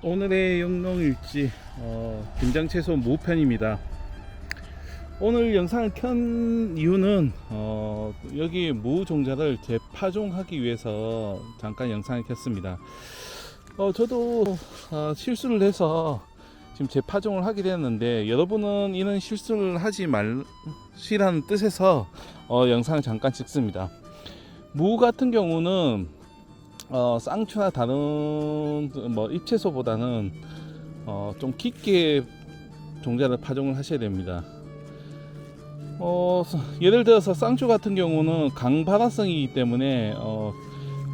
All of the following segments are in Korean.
오늘의 영농일지 어, 김장채소 무편입니다. 오늘 영상을 켠 이유는 어, 여기 무 종자를 재파종하기 위해서 잠깐 영상을 켰습니다. 어, 저도 어, 실수를 해서 지금 재파종을 하게 되었는데 여러분은 이런 실수를 하지 말시라는 뜻에서 어, 영상을 잠깐 찍습니다. 무 같은 경우는 어, 쌍추나 다른 뭐 잎채소보다는 어, 좀 깊게 종자를 파종을 하셔야 됩니다. 어, 예를 들어서 쌍추 같은 경우는 강발화성이기 때문에 어,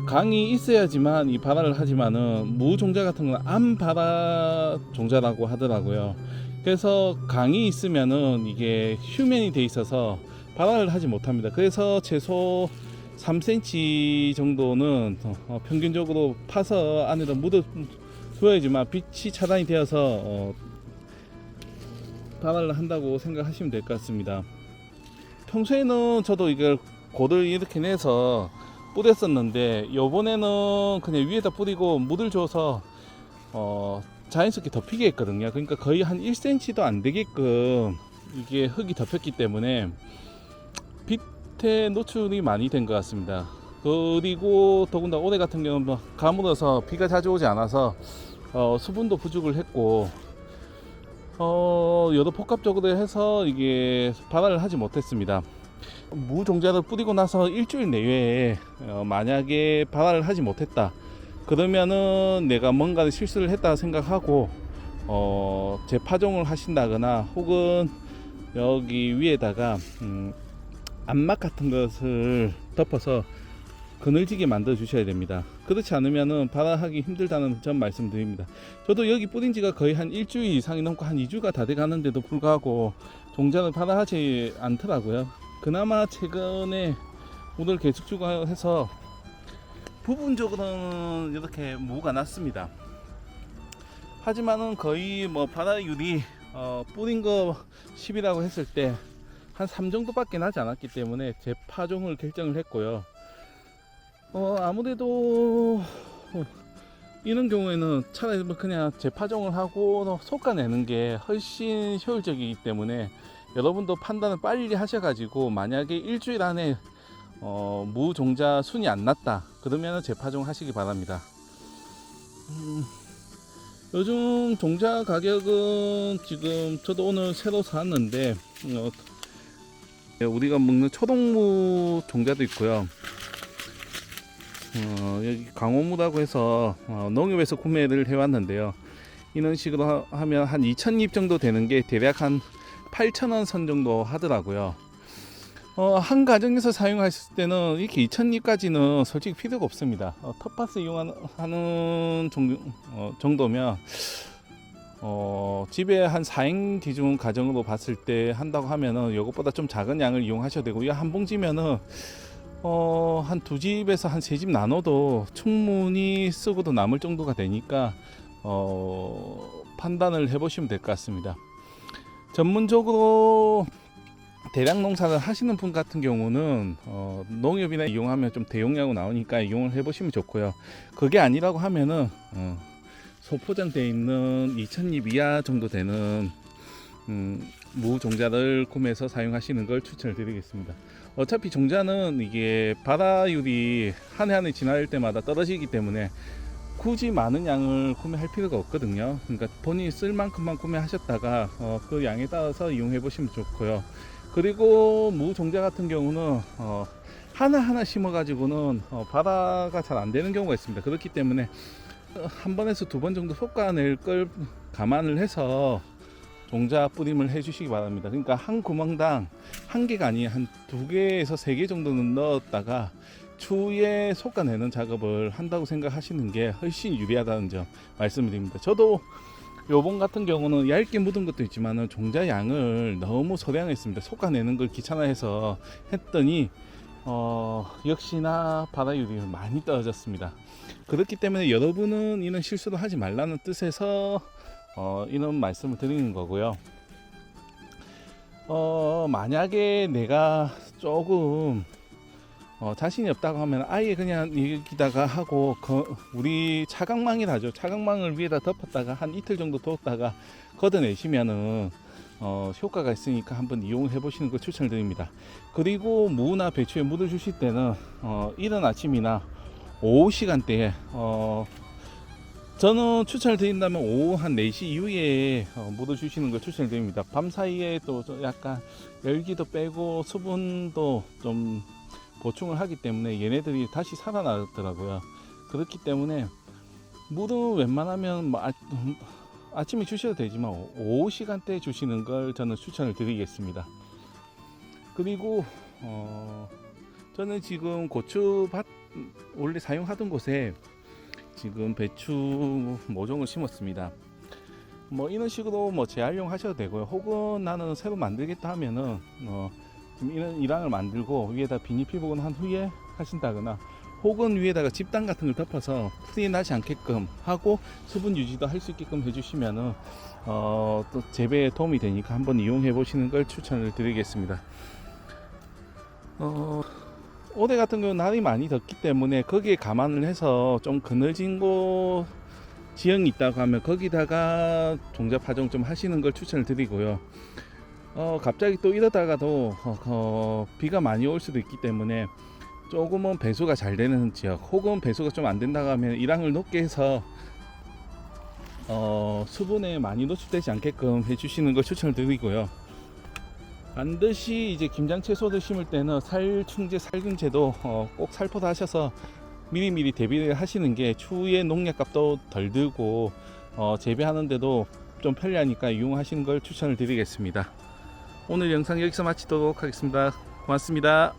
강이 있어야지만 이 발화를 하지만은 무 종자 같은 건 암발화 종자라고 하더라고요. 그래서 강이 있으면은 이게 휴면이 돼 있어서 발화를 하지 못합니다. 그래서 최소 3cm 정도는 어, 평균적으로 파서 안에다 묻어 두어야지만 빛이 차단이 되어서 어, 발화를 한다고 생각하시면 될 것 같습니다. 평소에는 저도 이걸 고를 이렇게 내서 뿌렸었는데 요번에는 그냥 위에다 뿌리고 물을 줘서 어, 자연스럽게 덮이게 했거든요. 그러니까 거의 한 1cm도 안 되게끔 이게 흙이 덮였기 때문에 빛에 노출이 많이 된 것 같습니다. 그리고 더군다나 올해 같은 경우는 뭐 가물어서 비가 자주 오지 않아서 어, 수분도 부족을 했고 어, 여러 복합적으로 해서 이게 발화를 하지 못했습니다. 무종자를 뿌리고 나서 일주일 내외에 어, 만약에 발화를 하지 못했다 그러면은 내가 뭔가를 실수를 했다 생각하고 어, 재파종을 하신다거나 혹은 여기 위에다가 음, 암막 같은 것을 덮어서 그늘지게 만들어 주셔야 됩니다. 그렇지 않으면은 발화하기 힘들다는 점 말씀드립니다. 저도 여기 뿌린 지가 거의 한 일주일 이상이 넘고 한 2주가 다 돼 가는데도 불구하고 종자를 발화하지 않더라고요. 그나마 최근에 오늘 계속 주가해서 부분적으로는 이렇게 무가 났습니다. 하지만은 거의 뭐 발화율이 어, 뿌린 거 10이라고 했을 때 한 3 정도밖에 나지 않았기 때문에 재파종을 결정을 했고요. 어, 아무래도 어, 이런 경우에는 차라리 뭐 그냥 재파종을 하고 솎아내는 게 훨씬 효율적이기 때문에 여러분도 판단을 빨리 하셔가지고 만약에 일주일 안에 어, 무종자 순이 안 났다 그러면 재파종 하시기 바랍니다. 음, 요즘 종자 가격은 지금 저도 오늘 새로 샀는데 어, 우리가 먹는 초동무 종자도 있고요. 어, 여기 강호무라고 해서 어, 농협에서 구매를 해왔는데요. 이런 식으로 하, 하면 한 2,000입 정도 되는 게 대략 한 8,000원 선 정도 하더라고요. 어, 한 가정에서 사용하실 때는 이렇게 2,000입까지는 솔직히 필요가 없습니다. 어, 텃밭을 이용하는 정, 어, 정도면 어, 집에 한 4인 기준 가정으로 봤을 때 한다고 하면은 이것보다 좀 작은 양을 이용하셔도 되고 이한 봉지면은 어, 한 두 집에서 한 세 집 나눠도 충분히 쓰고도 남을 정도가 되니까 어, 판단을 해보시면 될 것 같습니다. 전문적으로 대량 농사를 하시는 분 같은 경우는 어, 농협이나 이용하면 좀 대용량으로 나오니까 이용을 해보시면 좋고요. 그게 아니라고 하면은 어, 소포장되어 있는 2,000입 이하 정도 되는 음, 무 종자를 구매해서 사용하시는 걸 추천을 드리겠습니다. 어차피 종자는 이게 발화율이 한 해 한 해 지날 때마다 떨어지기 때문에 굳이 많은 양을 구매할 필요가 없거든요. 그러니까 본인이 쓸 만큼만 구매하셨다가 어, 그 양에 따라서 이용해 보시면 좋고요. 그리고 무 종자 같은 경우는 어, 하나 하나 심어 가지고는 어, 발화가 잘 안 되는 경우가 있습니다. 그렇기 때문에 어, 한 번에서 두 번 정도 솎아낼 걸 감안을 해서 종자 뿌림을 해주시기 바랍니다. 그러니까 한 구멍당 한 개가 아니 한 두 개에서 세 개 정도는 넣었다가 추후에 솎아내는 작업을 한다고 생각하시는 게 훨씬 유리하다는 점 말씀드립니다. 저도 요번 같은 경우는 얇게 묻은 것도 있지만 종자 양을 너무 소량했습니다. 솎아내는 걸 귀찮아해서 했더니 어, 역시나 발화율이 많이 떨어졌습니다. 그렇기 때문에 여러분은 이런 실수를 하지 말라는 뜻에서 어, 이런 말씀을 드리는 거고요. 어, 만약에 내가 조금 어, 자신이 없다고 하면 아예 그냥 여기다가 하고 거- 우리 차광망이라죠. 차광망을 위에다 덮었다가 한 이틀 정도 뒀다가 걷어내시면은 어, 효과가 있으니까 한번 이용을 해보시는 걸 추천드립니다. 그리고 무나 배추에 물을 주실 때는 어, 이른 아침이나 오후 시간대에 어, 저는 추천을 드린다면 오후 한 4시 이후에 어, 물을 주시는 걸 추천드립니다. 밤 사이에 또좀 약간 열기도 빼고 수분도 좀 보충을 하기 때문에 얘네들이 다시 살아나더라고요. 그렇기 때문에 물은 웬만하면 뭐 아, 아침에 주셔도 되지만 오후 시간대에 주시는 걸 저는 추천을 드리겠습니다. 그리고 어, 저는 지금 고추밭 원래 사용하던 곳에 지금 배추 모종을 심었습니다. 뭐 이런 식으로 뭐 재활용하셔도 되고요. 혹은 나는 새로 만들겠다 하면은 어, 좀 이런 일항을 만들고 위에다 비닐필 복원한 후에 하신다거나 혹은 위에다가 집단 같은 걸 덮어서 풀이 나지 않게끔 하고 수분 유지도 할 수 있게끔 해주시면은 어, 또 재배에 도움이 되니까 한번 이용해 보시는 걸 추천을 드리겠습니다. 어, 올해 같은 경우는 날이 많이 덥기 때문에 거기에 감안을 해서 좀 그늘진 곳 지형이 있다고 하면 거기다가 종자 파종 좀 하시는 걸 추천을 드리고요. 어, 갑자기 또 이러다가도 어, 어, 비가 많이 올 수도 있기 때문에 조금은 배수가 잘 되는 지역 혹은 배수가 좀 안 된다고 하면 일항을 높게 해서 어, 수분에 많이 노출되지 않게끔 해주시는 걸 추천을 드리고요. 반드시 이제 김장 채소를 심을 때는 살충제, 살균제도 어, 꼭 살포도 하셔서 미리미리 대비를 하시는 게 추후에 농약값도 덜 들고 어, 재배하는데도 좀 편리하니까 이용하시는 걸 추천을 드리겠습니다. 오늘 영상 여기서 마치도록 하겠습니다. 고맙습니다.